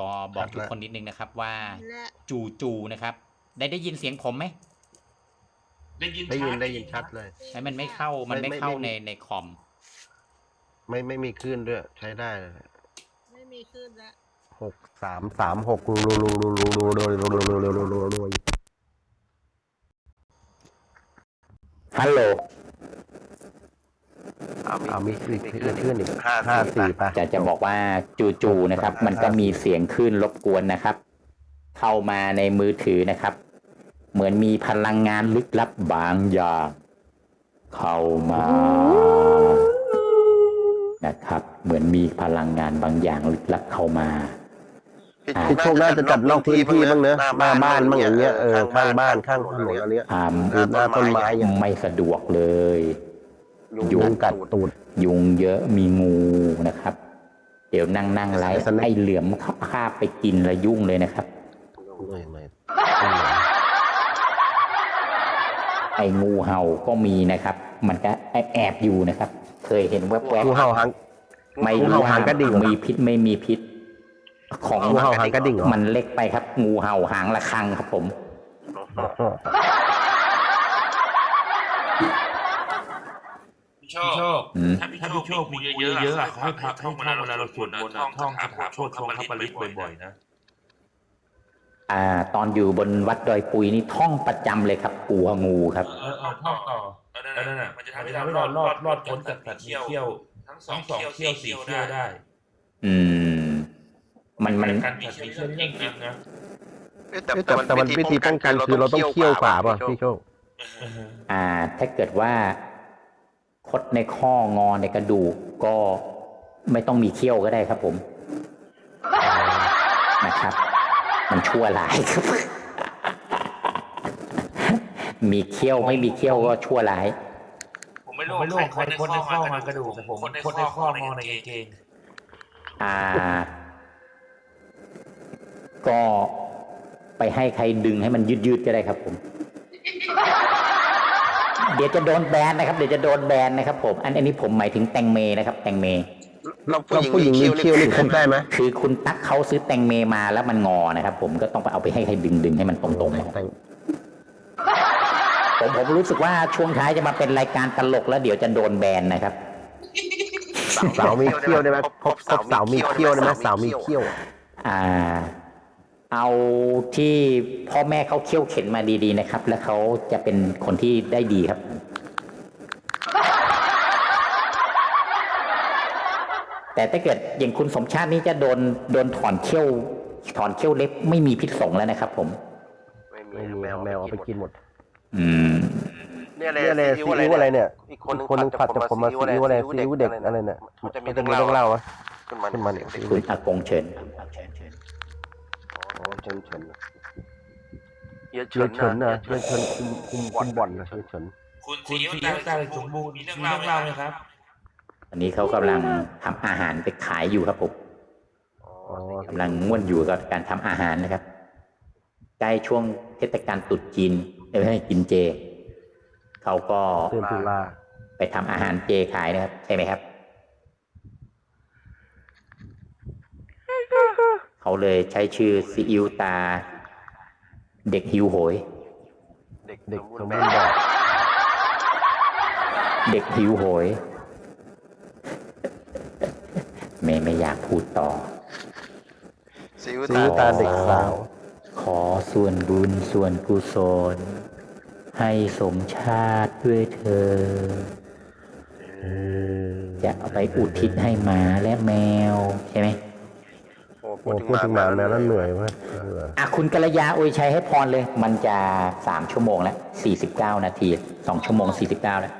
ก็บอกทุกคนนิดนึงนะครับว่า และจูจูนะครับ ได้ได้ยินเสียงผมไหมได้ยินได้ยินชัได้ยินชัดเลยไอ้มันไม่เข้ามันไม่ไม่เข้าไม่ในในคอม ไม่ไม่มีคลื่นด้วย ใช้ได้เลยไม่มีขึ้นแล้วหกสามสามหกรูรูรูรูรูรูรูรูรูรูรูรูรูฮัลโหล เอามีมีคลื่นคลื่นอีกห้าสี่ไปจะจะบอกว่าจู่ๆนะครับ มันก็มีเสียงคลื่นรบกวนนะครับ เข้ามาในมือถือนะครับ เหมือนมีพลังงานลึกลับบางอย่างเข้ามานะครับ เหมือนมีพลังงานบางอย่างลึกลับเข้ามาพี่โชคน่าจะจัดนอกพื้นที่บ้างเนอะหน้าบ้านบ้างอย่างเงี้ยเออข้างบ้านข้างถนนอะไรเนี้ยอ่าหรือหน้าต้นไม้อย่างไม่สะดวกเลย ยุงกัดตูดยุงเยอะมีงูนะครับ เดี๋ยวนั่งนั่งๆไล่สแน็คไอเหลือมคาบไปกินแล้วยุ่งเลยนะครับไม่ไม่ไอ้งูเห่าก็มีนะครับ มันก็แอบอยู่นะครับ เคยเห็นแวบงูเห่าหางๆไม่งูรู้เห่าหางกระดิ่งเหรอมีพิษไม่มีพิษ ของงูเห่าหางกระดิ่งเหรอมันเล็กไปครับ งูเห่าหางระฆังครับผม พี่โชคอืมถ้าพี่โชคมีเยอะๆเยอะๆอะเขาให้พักท่องเวลาเราสวดมนต์อะท่องคาถาโชคทรงทัปริตบ่อยๆนะ อ่า ตอนอยู่บนวัดดอยปุยนี่ท่องประจำเลยครับกลัวงูครับ เออเอาท่องต่อเออนั่นน่ะมันจะทำให้เรารอดรอดพ้นจากสัตว์มีเขี้ยว ทั้งสองเขี้ยวสี่เขี้ยวได้อืม มันมัน การมีเขี้ยวยิ่งจริงนะแต่แต่มันวิธีป้องกันคือเราต้องเคี่ยวฝาป่ะพี่โชค อ่า ถ้าเกิดว่า คดในข้องอในกระดูกก็ไม่ต้องมีเขี้ยวก็ได้ครับผมนะครับ มันชั่วร้ายครับ มีเขี้ยวไม่มีเขี้ยวก็ชั่วร้ายผมไม่รู้ไม่รู้ใครคนในข้อมากระดูกแต่ผมคนในข้องอในกางเกงอ่า ก็ไปให้ใครดึงให้มันยืดๆก็ได้ครับผม เดี๋ยวจะโดนแบนนะครับ เดี๋ยวจะโดนแบนนะครับผม อันอันนี้ผมหมายถึงแตงเมนะครับ แตงเมเราผู้หญิงมีเคี้ยวนี่คบได้ไหมคือคุณตั๊กเขาซื้อแตงเมมาแล้วมันงอนะครับผมก็ต้องไปเอาไปให้ใครดึงดึงให้มันตรงๆนะครับแต่งผมผมรู้สึกว่าช่วงท้ายจะมาเป็นรายการตลกแล้วเดี๋ยวจะโดนแบนนะครับ สาวมีเคี้ยวได้ไหมครบครบสาวมีเคี้ยวได้ไหมสาวมีเคี้ยว อ่า เอาที่พ่อแม่เขาเคี่ยวเข็นมาดีๆนะครับ แล้วเขาจะเป็นคนที่ได้ดีครับ แต่ถ้าเกิดอย่างคุณสมชาตินี่จะโดนโดนถอนเขี้ยวถอนเขี้ยวเล็บไม่มีพิษสงแล้วนะครับ ผม ไม่มีแมวแมวเอาไปกินหมด อืมเนี่ยเลเนี่ยยเลยซีอิ๊วอะไรเนี่ย อีกคคนนนึงคนนึงผัดจากผมมาซีอิ๊วอะไรซีอิ๊วเด็กอะไรเนี่ยมันจะมีมันจะเรื่องมีเล่าเรื่องเล่าวะขึ้นมาขึ้นมาเนี่ยคุณอากงเชิญอ๋อเฉินเฉินเฮียเฉิเฉินนเฉินนะนะเฉินเฉินคุมคุมคุมบ่อนนะเฉินเฉินคุณคุณซีซีอิ๊อิ๊ววตาตาเหเหล็ล็กกสสมมบูบูรรณ์ณ์มีมีเรื่เรื่อองงเล่าเล่าไหไหมมคครัรับบอันนี้เขากำลังทำอาหารไปขายอยู่ครับผมอ๋อ กำลังง่วนอยู่กับการทำอาหารนะครับ ใกล้ช่วงเทศกาลตรุษจีนเอ้ยไม่ใช่กินเจ เขาก็เดือนตุลาไปทำอาหารเจขายนะครับ ใช่ไหมครับ เขาเลยใช้ชื่อซีอิ๊วตา เด็กหิวโหย เด็กเด็กสสมมบูบูรรณ์ณ์แบแบบบเด็กหิวโหย ไม่ไม่อยากพูดต่อซีอิ๊วซีอิ๊วตาเด็กสาว ขอส่วนบุญส่วนกุศล ให้สมชาติด้วยเธอญจะเอาไปอุทิศให้หมาและแมว ใช่ไหม โอ้พูดถึงหมาแมวแล้วเหนื่อยมากอะคุณกัลยาอวยชัยให้พรเลย มันจะสามชั่วโมงแล้วสี่สิบเก้านาทีสองชั่วโมงสี่สิบเก้าแล้ว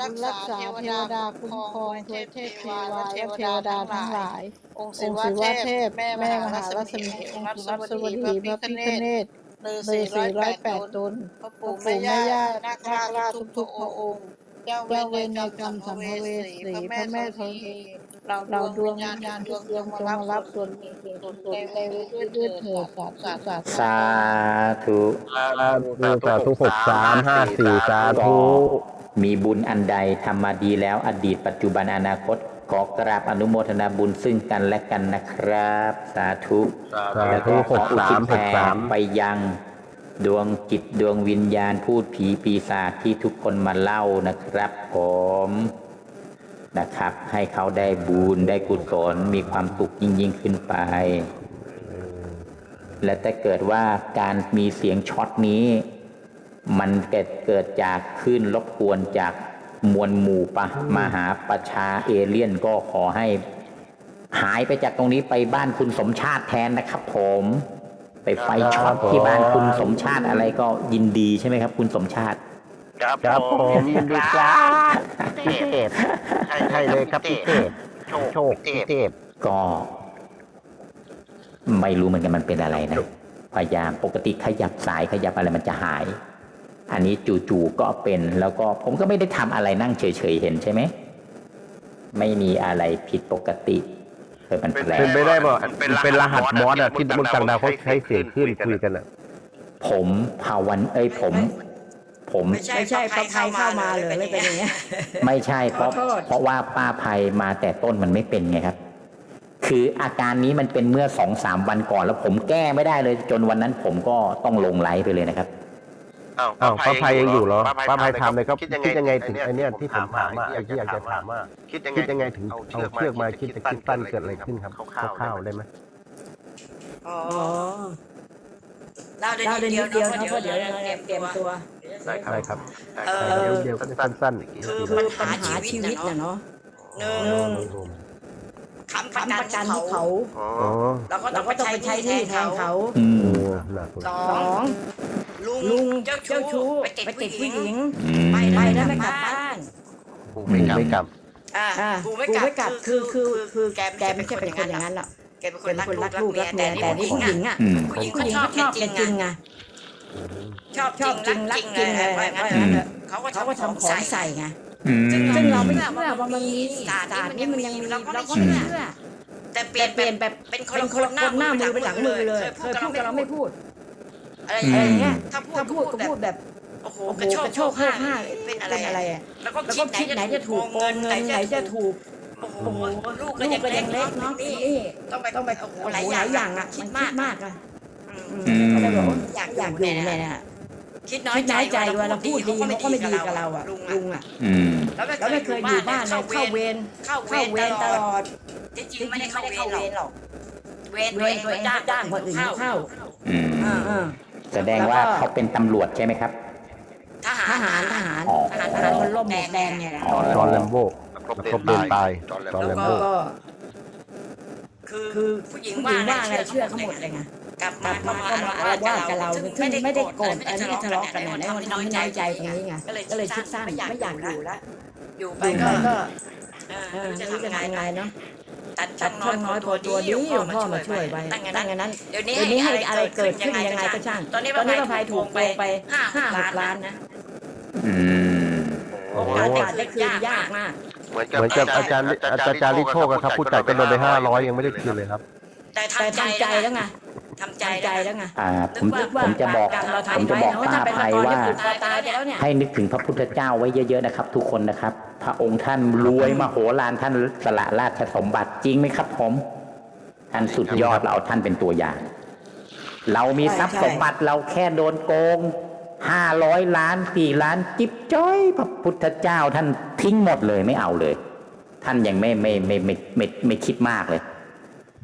รักษาเทวดาคุ้มครองเทพเทวาและเทวดาทั้งหลาย องค์ศิวะเทพ แม่มหาลัศมีองค์รัศวัดีพระพิฆเนศฤาษีร้อยแปดตนพระปู่แม่ย่านาคราชทุกๆพระองค์ เจ้าเวเนใกรรมสัมภเวสีพระแม่แม่ธธรรณีเราดวงงวิญญาญาณณดดววงงดจจงงรับบส่วนนบุญส่วนกุศลในวิด้วยเถิดสาธุสาธุสาธุ สาธาธุหกสามห้าสี่สาธุ มีบุญอันใดทำมาดีแล้วอดีตปัจจุบันอนาคต ขอกราบอนุโมทนาบุญซึ่งกันและกันนะครับ สาธุสาธุหกสามหกสาม ไปยัง ดวงจิตดวงวิญญาณพูดผีปีศาจที่ทุกคนมาเล่านะครับผมนะครับ ให้เขาได้บุญได้กุศลมีความสุขยิ่งยิ่งขึ้นไป และถ้าเกิดว่าการมีเสียงช็อตนี้ มันเกิดเกิดจากขึ้นรบกวนจากมวลหมู่ปะมหาประชาเอเลี่ยนก็ขอให้ หายไปจากตรงนี้ไปบ้านคุณสมชาติแทนนะครับผม ไปไฟช็อตที่บ้านคุณสมชาติอะไรก็ยินดีใช่ไหมครับ คุณสมชาติครับผมยินดีครับพิเศษใช่เลยครับพิเศษโชคพิเศษก็ ไม่รู้เหมือนกันมันเป็นอะไรนะพยายามปกติขยับสายขยับอะไรมันจะหาย อันนี้จู่ๆก็เป็น แล้วก็ผมก็ไม่ได้ทำอะไรนั่งเฉยๆเห็นใช่ไหมไม่มีอะไรผิดปกติ เป็นไปได้ป่ะเป็นรหัสมอสอะที่มนต่างดาวเขาใช้เสียงขึ้นคุยกันอะผมภาวันเอ้ยผม ผมไม่ใช่ไม่ใช่ปลาไทยเข้ามาเลยเลยเป็นอย่างเงี้ย ไม่ใช่เพราะเพราะว่าป้าภัยมาแต่ต้นมันไม่เป็นไงครับ คืออาการนี้มันเป็นเมื่อสองสามวันก่อน แล้วผมแก้ไม่ได้เลยจนวันนั้นผมก็ต้องลงไลฟ์ไปเลยนะครับ อาวอ้ป้าภัยยังอยู่เหรอป้าภัยถามเลยครับคิดยังไงถึงไอเนี้ยที่ผมถามว่าไอ้ที่อยากจะถามว่าคิดยังไงถึงเอาเชือกมาคิดจะคิดตั้นเกิดอะไรขึ้นครับคร่าวๆได้ไหมอ๋อเล่าได้นิดเดียวนะเพราเดี๋ยวเตรียมเตรียมตัวได้ครับเดียวสั้นๆคือปัญหาชีวิตนะเนาะหนึ่งคำประกันเขาเราก็ต้องไปใช้หนี้แทนเขาสอง ลุงเจ้าชู้ไปติดผู้หญิงไปแล้วไม่กลับบ้านกูไม่กลับ ไม่กลับ อ่าอ่ากูไม่กลับคือคือคือแกแกแกไม่ใช่เป็นคนอย่างนั้นหรอกแกเป็นคนรักคนลูรักกรักเมียแต่นี่ผู้หญิงอะผู้หญิงเขาชอบจริงไงชอบชอบจริงรักจริงไรแบบเขาก็เขาก็ทำของใส่ไงซึ่งเราไม่เชื่อว่ามันมีศาสตร์นี่มันยังมีเราก็ไม่เชื่อแต่เปลี่ยนเปลี่ยนแบบเป็นคนคนหน้ามือเปหลังมือเลยเคยพูดกับเราไม่พูด อะไรอย่างเงี้ยถ้าพูดก็พูดแบบโอ้โหกระโชกกระโชกห้าห้าเป็นอะไรอะไรอะแล้วก็คิดไหนจะถูกโกงเงิเงินไหนจะถูกโอ้โหลูกก็ยังเล็กเนาะนี่ต้องไปต้องไปโอ้โหหลายอย่างอะคิดมากมากอะอืม อืมยบากอยากอยู่เนี่ยคิดน้อยคิดใจน้อยใจว่าเราพูดดีดีเขาก็ไม่ดีกับเราอะลุงอะแล้วไม่เคยอยู่บ้านเลยเข้าเวรเข้าเวเรตลอดจริงไม่ได้เข้าเวรหรอกเวรตัวเองจ้างคนอื่นเข้า อืม อ่า แสดงว่าเขาเป็นตำรวจใช่ไหมครับ ทหารทหารทหารทหารคนร่มหมวแดงเนี่ยนะจอห์นแลมโบครบเดินตายจอห์นแลมโบคือคือผู้หญิงว่าอะไรเชื่ออเขาหมดเลยไง กลับมาก็มาว่ากักับเราเราซึ่งไม่ไม่ได้ได้โกโรธอันนี้ทะเลาะกันนแหละแล้วมันทำให้น้อยใจตรงนี้ไงก็เลยชิดสั้นไม่อยากอยู่แล้วอยู่ไปก็เออจะทำยังไงเนาะ ตัดช่องน้อยพอตัวดีหลวงพ่อมาช่วยไว้ตั้งงนั้นเดี๋ยวนี้ให้อะไรเกิดขึ้นยังไงก็ช่าง ตอนนี้ประภัยถูกไปไปห้าหกล้านนะกาสได้คืนยากมากเหมือนกับอาจารย์อาจารย์ลิโชกครับผู้จัดกันโดนไปห้าร้อยยังไม่ได้คืนเลยครับ แต่ทำใจแล้วไง ทำใจแล้วไงผมจะบอกผมจะบอกไป้าถ้ภัยว่าให้นึกถึงพระพุทธเจ้าไว้เยอะๆนะครับ ทุกคนนะครับ พระองค์ท่านรวยมโหฬารท่านสละราชสมบัติจริงไหมครับผม ท่านสุดยอดเราาท่านเป็นตัวอย่าง เรามีทรัพย์สมบัติเราแค่โดนโกงห้าร้อยล้านสี่ล้านจิบจ้อย พระพุทธเจ้าท่านทิ้งหมดเลยไม่เอาเลย ท่านยังไม่ไม่ไม่ไม่ไม่ไม่คิดมากเลย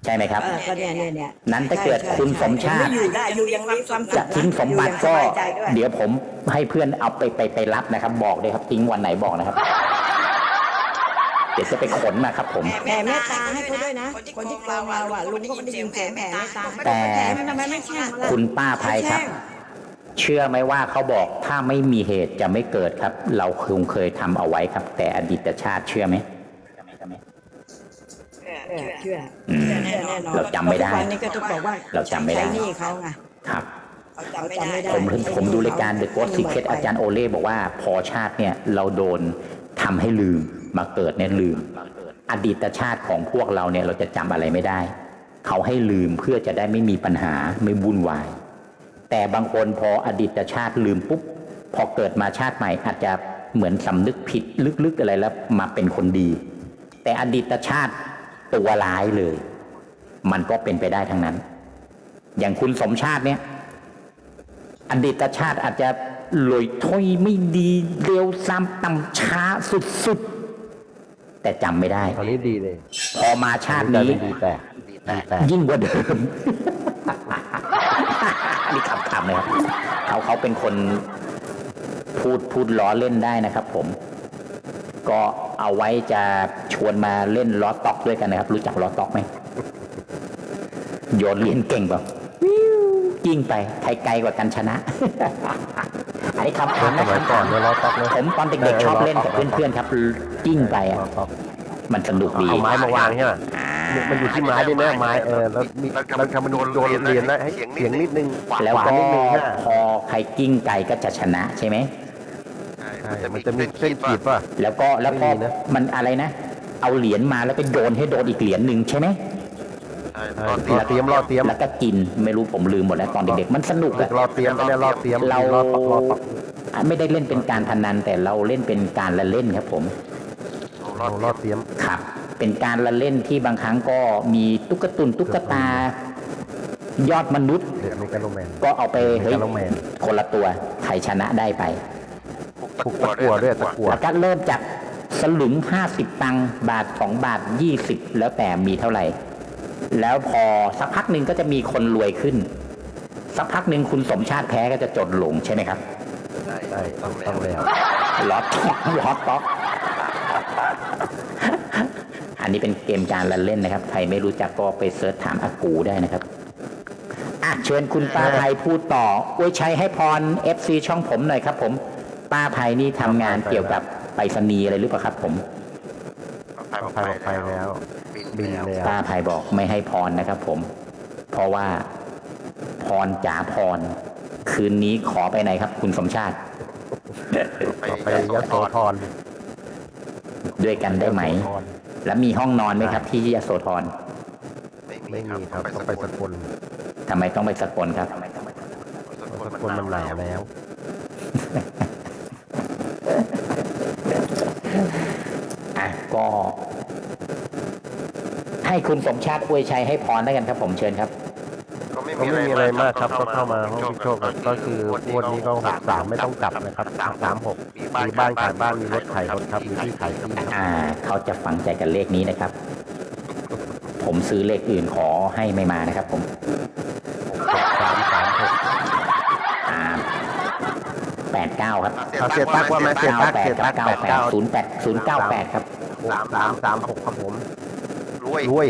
ใช่ไหมครับ เออก็เนี่ยเนี่ยเนี่ย นั้นถ้าเกิดคุณสมชาติ อยู่ได้อยู่ยังมีความสุขจะทิ้งสมบัติก็อยู่อย่างสบายใจด้วย เดี๋ยวผมให้เพื่อนเอาไปไปไปรับนะครับ บอกเลยครับทิ้งวันไหนบอกนะครับ เดี๋ยวจะไปขนมาครับผม แผ่เมตตาให้เขาด้วยนะ คนที่โกงเราอะลุงก็ไม่ได้ยินเสียงแผ่เมตตาแต่ แผ่ไม่ทำไมไม่แช่งล่ะ คุณป้าภัยครับเชื่อไหมว่าเขาบอกถ้าไม่มีเหตุจะไม่เกิดครับ เราคงเคยทำเอาไว้ครับ แต่อดีตชาติเชื่อไหม เออเชื่ออืม เชื่อแน่นอน เราจำไม่ได้ ทุกวันนี้ก็ต้องบอกว่าเราจำไม่ได้ใช้หนี้เขาไง ครับ เขาจำไม่ได้ผมผมดูรายการ The Ghost Secret อาจารย์โอเล่บอกว่าพอชาติเนี่ยเราโดนทำให้ลืมมาเกิดเนี่ยลืม อดีตชาติของพวกเราเนี่ยเราจะจำอะไรไม่ได้ เขาให้ลืมเพื่อจะได้ไม่มีปัญหาไม่วุ่นวาย แต่บางคนพออดีตชาติลืมปุ๊บพอเกิดมาชาติใหม่ อาจจะเหมือนสำนึกผิดลึกๆอะไรแล้วมาเป็นคนดี แต่อดีตชาติ ตัวร้ายเลย มันก็เป็นไปได้ทั้งนั้น อย่างคุณสมชาติเนี่ย อดีตชาติอาจจะลอยถ้อยไม่ดีเร็วซ้ำต่ำช้าสุดๆ แต่จำไม่ได้ ตอนนี้ดีเลย พอมาชาตินี้ดีแต่ดีแต่ยิ่งกว่าเดิมอันนี้ขำๆนะครับเขาเขาเป็นคนพูดพูดล้อเล่นได้นะครับผม ก็เอาไว้จะชวนมาเล่นล้อต็อกด้วยกันนะครับ รู้จักล้อต็อกไหมโยนเหรียญเก่งเปล่าวิวกิ้งไปใครไกลกว่ากันชนะ อันนี้ครับสมัยก่อนเนี่ยล้อต๊อกนะผมตอนเด็กๆชอบเล่นกับเพื่อนๆครับกิ้งไปอะล้อต๊อกมันสนุกดีเอาไม้มาวางใช่ไหมอ่ามันอยู่ที่ไม้ด้วยนะไม้เออแล้วมีแล้วทำมันโดนโดนเรียนแล้วให้เสียงนิดนึงแล้วขวาก็นิดนึงฮะพอใครกิ้งไกลก็จะชนะใช่ไหมใช่ มันจะมีเส้นขีดป่ะ แล้วก็แล้วก็ไม่มีนะ มันอะไรนะ เอาเหรียญมาแล้วไปโยนให้โดนอีกเหรียญหนึ่งใช่ไหมใช่รอเตรียมรอเตรียมแล้วก็กินไม่รู้ผมลืมหมดแล้วตอนเด็กๆมันสนุกอะ รอเตรียมอันเนี้ยรอเตรียมเรารอต๊อกรอต๊อกอะไม่ได้เล่นเป็นการพนันแต่เราเล่นเป็นการละเล่นครับผมรอรอเตรียม ครับ เป็นการละเล่นที่บางครั้งก็มีตุ๊กตุนตุ๊กตา ยอดมนุษย์เดี๋ยวมีการโรแมน ก็เอาไปเฮ้ยการโรแมนคนละตัวใครชนะได้ไป ถูกตะกัวด้วยตะกัวแล้วก็เริ่มจากสลึงห้าสิบตังค์บาทสองบาทยี่สิบแล้วแต่มีเท่าไหร่ แล้วพอสักพักหนึ่งก็จะมีคนรวยขึ้น สักพักหนึ่งคุณสมชาติแพ้ก็จะจดหลงใช่ไหมครับใช่ต้องต้องแล้วล็อตท็อกล็อตท็อกอันนี้เป็นเกมการละเล่นนะครับ ใครไม่รู้จักก็ไปเสิร์ชถามอากูได้นะครับอะเชิญคุณป้าไพพูดต่ออวยชัยให้พร FC ช่องผมหน่อยครับผม ป้าไพนี่ทำงานเกี่ยวกับไปรษณีย์อะไรหรือเปล่าครับ ผมไปไปไปแล้ว บินแล้ว ป้าภัยบอกไม่ให้พรนะครับ ผม เพราะว่าพรจ๋าพร คืนนี้ขอไปไหนครับ คุณสมชาติต่อไปยโสธรด้วยกันได้ไหมยโสธรแล้วมีห้องนอนไหมครับ ที่ยโสธรไม่มีครับต้องไปสกลทำไมต้องไปสกลครับ สกลมันหนาวแล้ว อะก็ ให้คุณสมชาติอวยชัยให้พรได้กันครับ ผมเชิญครับ ก็ไม่มีอะไรมากครับก็เข้ามาห้องพิโชคครับก็คืองวดนี้ก็หกสามไม่ต้องกลับนะครับสามสามหกมีบ้านขายบ้านมีรถขายรถครับมีที่ขายที่ครับอ่า เขาจะฝังใจกับเลขนี้นะครับ ผมซื้อเลขอื่นขอให้ไม่มานะครับ ผม สามสามหก อ่าแปดเก้าครับเอาเสียตักว่าไหมเสียเก้าตักแปดเสียครัตับกเก้าแปดแปดเก้าศูนย์แปดศูนย์เก้าแปดครับสามสามสามหกครับผมรวยรวย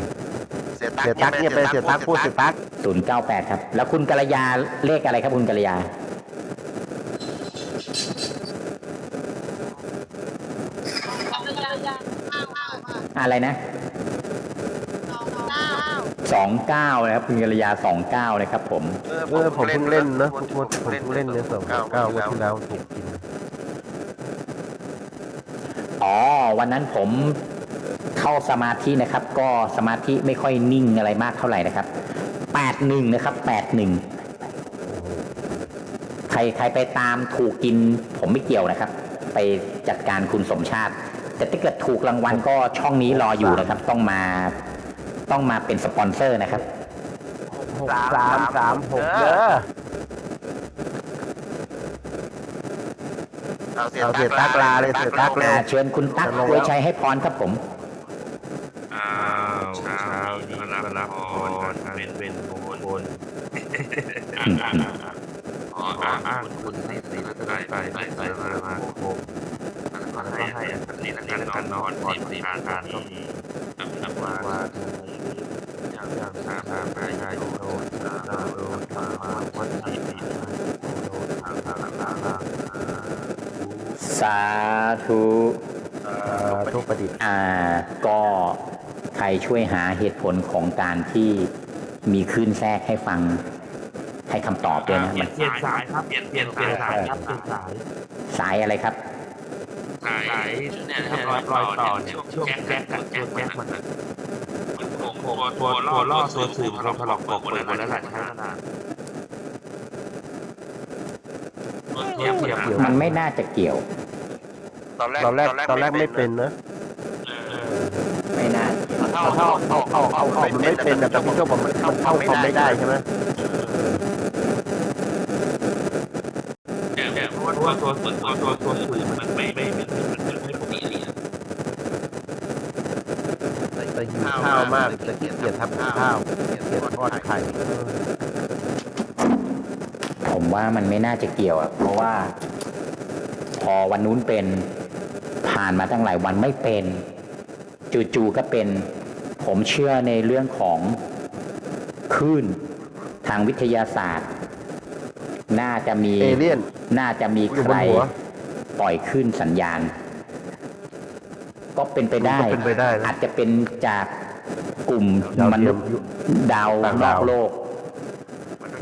เสียเสียตักเนี่ยเป็นเสียตักพูดเสียตักศูนย์เก้าแปดครับ แล้วคุณกัลยาเลขอะไรครับคุณกัลยาอะไรนะ สองเก้านะครับคุณกัลยาสองเก้านะครับผม เออผมเพิ่งเล่นนะผมผมเพิ่งเล่นเนี่ยสองเก้างวดที่แล้วถูกกินอ๋อ วันนั้นผมเข้าสมาธินะครับ ก็สมาธิไม่ค่อยนิ่งอะไรมากเท่าไหร่นะครับแปดหนึ่งนะครับแปดหนึ่งใครใครไปตามถูกกินผมไม่เกี่ยวนะครับ ไปจัดการคุณสมชาติ แต่ถ้าเกิดถูกรางวัลก็ช่องนี้รออยู่นะครับ ต้องมา ต้องมาเป็นสปอนเซอร์นะครับหกสามสามหกเด้อเอาเสียเอาเสียตักลาเลยเสียตักเลยอ่าเชิญคุณตั๊กอวยชัยให้พรครับผมอ้าวเช้านี้มารับพรเป็นเป็นมงคลขออ้างคุณให้สีรัตนไปไม่ใส่มามาโคมแล้วก็ให้อันนี้นั่นนี่กันนอนก่อนสีอาการก็มีนับว่าว่าอย่างอย่างสามสามไปได้โดนโดนโดนมาวันที่สี่โดนทางทางทางทาง สาธุเอ่อทุกประดิษฐ์อ่าก็ใครช่วยหาเหตุผลของการที่มีคลื่นแทรกให้ฟัง ให้คำตอบด้วยนะมันเปลี่ยนสายครับเปลี่ยนเปลี่ยนเปลี่ยนสายครับเปลี่ยนสายสายอะไรครับสายเนี่ยนะครับรอยรอยต่อเนี่ยช่วงแก๊กกับแก๊กแก๊กมันตัวตัวล่อล่อตัวสื่อเราถลอกปกหมดแล้วแหละ ใช้มานานเทียบเทียบมันไม่น่าจะเกี่ยว ตอนแรกตอนแรกตอนแรกไม่เป็นนะไม่น่าเข้าเอาเข้าเข้าเอาเอาเอาเอามันไม่เป็นนะแต่พี่โชคบอกมันมันเข้าคอมไม่ได้ใช่ไหมเนี่ยเนี่ยเพราะว่าตัวตัวตัวตัวตัวสื่อมันไม่ไม่ไม่มันมันไม่ปกติอะแต่หิวข้าวมากแต่ขี้เกียจทำกับข้าวขี้เกียจทอดไข่ผม ว่ามันไม่น่าจะเกี่ยวอะเพราะว่า พอวันนู้นเป็นผ่านมาตั้งหลายวันไม่เป็น จู่ๆก็เป็น ผมเชื่อในเรื่องของคลื่นทางวิทยาศาสตร์ น่าจะมีเอเลี่ยนน่าจะมีอยู่ใคบรนหัวปล่อยขึ้นสัญญาณ ก็เป็นไปได้ก็เป็นไปได้นะอาจจะเป็นจากกลุ่มดาวมเทีนุยษมย์ดาวต่างนดาอวกโลก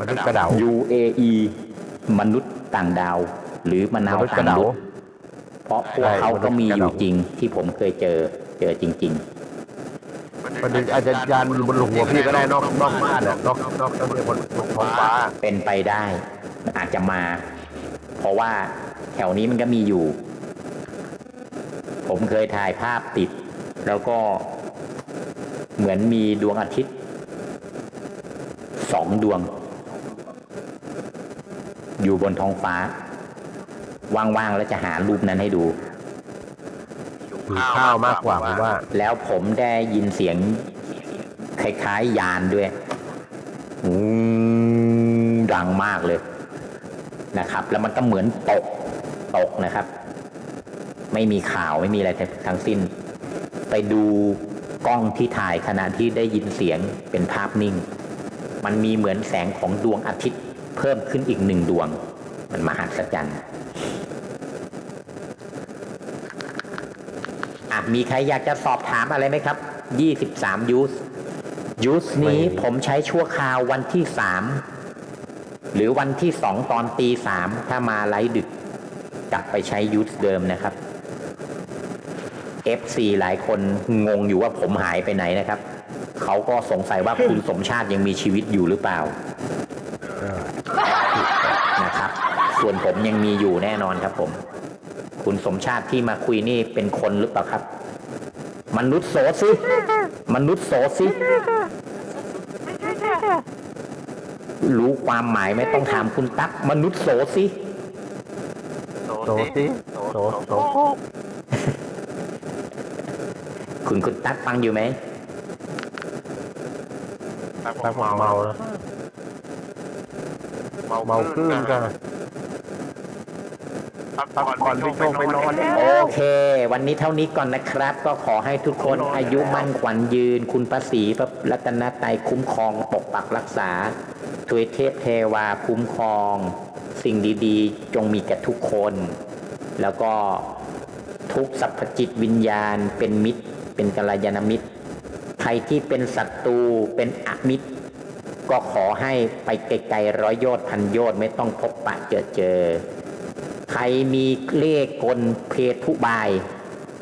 มนุษย์กระเดา UAE มนุษย์ต่างดาว หรือมะนาวมนุษย์กต่าระงเดาดาวเพราะพวกใช่เขาก็มีอยู่มนุษย์กระเดาจริงที่ผมเคยเจอเจอจริง ประเด็นอาจจะยานอยู่บนหัวพี่ก็ได้นอกนอกบ้านอะนอกนอกนอกเรียกบนบนท้องฟ้า ๆ เป็นไปได้อาจจะมา เพราะว่าแถวนี้มันก็มีอยู่ ผมเคยถ่ายภาพติด แล้วก็เหมือนมีดวงอาทิตย์สองดวง อยู่บนท้องฟ้า ว่างๆแล้วจะหารูปนั้นให้ดู หิวข้าวมากกว่าผมว่า แล้วผมได้ยินเสียงคล้ายๆยานด้วยอืมดังมากเลยนะครับ แล้วมันก็เหมือนตกตกนะครับ ไม่มีข่าวไม่มีอะไรทั้งสิ้น ไปดูกล้องที่ถ่ายขณะที่ได้ยินเสียงเป็นภาพนิ่ง มันมีเหมือนแสงของดวงอาทิตย์ เพิ่มขึ้นอีกหนึ่งดวง มันมหัศจรรย์อะมีใครอยากจะสอบถามอะไรไหมครับ23ยูสยูสนี้ไม่ผมใช้ชั่วคราววันที่3หรือวันที่2ตอนตี3ถ้ามาไลฟ์ดึก กลับไปใช้ยูสเดิมนะครับ FC หลายคนงงอยู่ว่าผมหายไปไหนนะครับ เขาก็สงสัยว่าคุณสมชาติยังมีชีวิตอยู่หรือเปล่า เออ นะครับ ส่วนผมยังมีอยู่แน่นอนครับผม คุณสมชาติที่มาคุยนี่เป็นคนหรือเปล่าครับ มนุษย์โสสิมนุษย์โสสิรู้ความหมายไหม่ต้องถามคุณตั๊กมนุษย์โสสิโสสิโสโสคุณคุณตั๊กฟังอยู่ไหมตั้งผมเมาแล้วเมาขึ้นกัน พักผ่อนพี่โชคไปนอนโอเค วันนี้เท่านี้ก่อนนะครับ ก็ขอให้ทุกคนอายุมั่นขวัญยืน คุณพระศรีพระรัตนตรัยคุ้มครองปกปักรักษาทวยเทพเทวาคุ้มครอง สิ่งดีๆ จงมีแก่ทุกคน แล้วก็ทุกสรรพจิตวิญญาณ เป็นมิตร เป็นกัลยาณมิตร ใครที่เป็นศัตรูเป็นอมิตร ก็ขอให้ไปไกลๆร้อยโยชน์พันโยชน์ไม่ต้องพบปะเจอเจอ ใครมีเลขกลเพทุบาย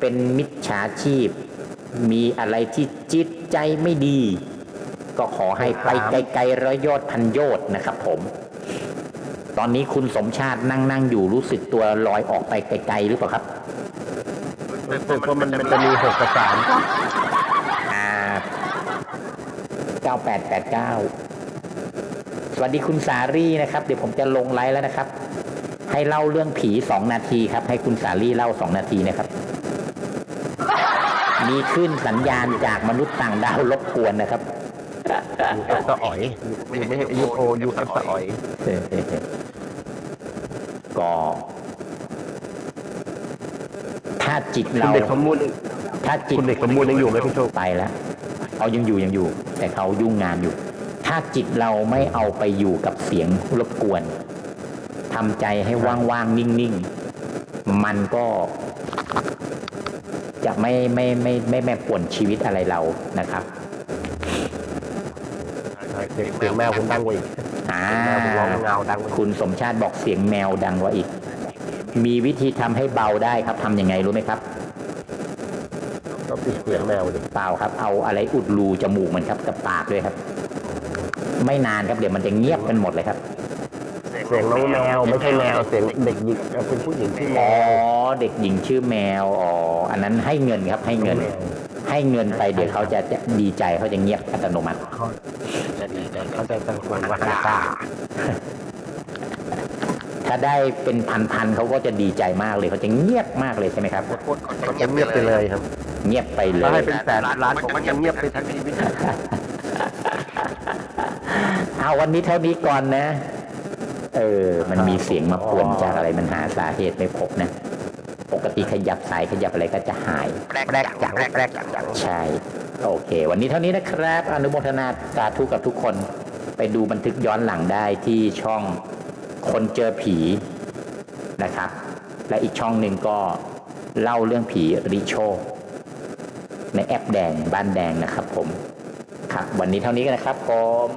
เป็นมิจฉาชีพ มีอะไรที่จิตใจไม่ดี ก็ขอให้ไปไกลๆร้อยโยชน์พันโยชน์นะครับผม ตอนนี้คุณสมชาตินั่งนั่งๆอยู่รู้สึกตัวลอยออกไปไกลๆหรือเปล่าครับรู้สึกว่ามันมันจะมีหกกับสามอ่า9889สวัสดีคุณสารี่นะครับ เดี๋ยวผมจะลงไลฟ์แล้วนะครับ ให้เล่าเรื่องผีสองนาทีครับ ให้คุณสารี่เล่าสองนาทีนะครับ มีขึ้นสัญญาณจากมนุษย์ต่างดาวรบกวนนะครับยูเอฟสะอ๋อยยูไม่ใช่ยูโอยูเอฟสะอ๋อยก็ถ้าจิตคุณเราเด็กสมมูลถ้าจิตคุณเด็กสมมูลยังอยู่ไหมพี่โชคไปแล้วเขายังอยู่ยังอยู่ แต่เขายุ่งงานอยู่ ถ้าจิตเราไม่เอาไปอยู่กับเสียงรบกวน ทำใจให้ว่างๆนิ่งๆ มันก็จะไม่ไม่ไม่ไม่แม่ป่วนชีวิตอะไรเรานะครับเสียงเสียงแมวคุณดังกว่าอีกอ่าแมวคุณร้องเงาดังกว่าอีกคุณสมชาติบอกเสียงแมวดังกว่าอีก มีวิธีทำให้เบาได้ครับทำยังไงรู้ไหมครับก็ปิดเสียงแมวดิเปล่าครับ เอาอะไรอุดรูจมูกมันครับกับปากด้วยครับ ไม่นานครับเดี๋ยวมันจะเงียบกันหมดเลยครับ เสกเสียงน้องแมว ไม่ใช่แมวเสียงเด็กหญิงเป็นผู้หญิงที่แมอ๋อ ว เด็กหญิงชื่อแมว อ๋อ อันนั้นให้เงินครับให้เงิน ให้เงินไปเดี๋ยวเขาจะจะดีใจเขาจะเงียบอัตโนมัติ เขาจะดีใจเขาจะตะโกนว่าฮันซ่าถ้าได้เป็นพันๆเขาก็จะดีใจมากเลยเขาจะเงียบมากเลยใช่ไหมครับ เขาจะเงียบไปเลยครับเงียบไปเลถ้าให้ย เป็นแสนล้านผมก็จะเงียบไปทั้งชีวิตเอาวันนี้เท่านี้ก่อนนะ เออ มันมีเสียงมาปวนจากอะไรมันหาสาเหตุไม่พบนะ ปกติขยับสายขยับอะไรก็จะหายแปลกแปลกจังแปลกแปลกจังใช่ โอเค วันนี้เท่านี้นะครับ อนุโมทนาสาธุกับทุกคน ไปดูบันทึกย้อนหลังได้ที่ช่องคนเจอผีนะครับ และอีกช่องหนึ่งก็เล่าเรื่องผีริโช ในแอปแดงบ้านแดงนะครับผม ครับ วันนี้เท่านี้กันนะครับผม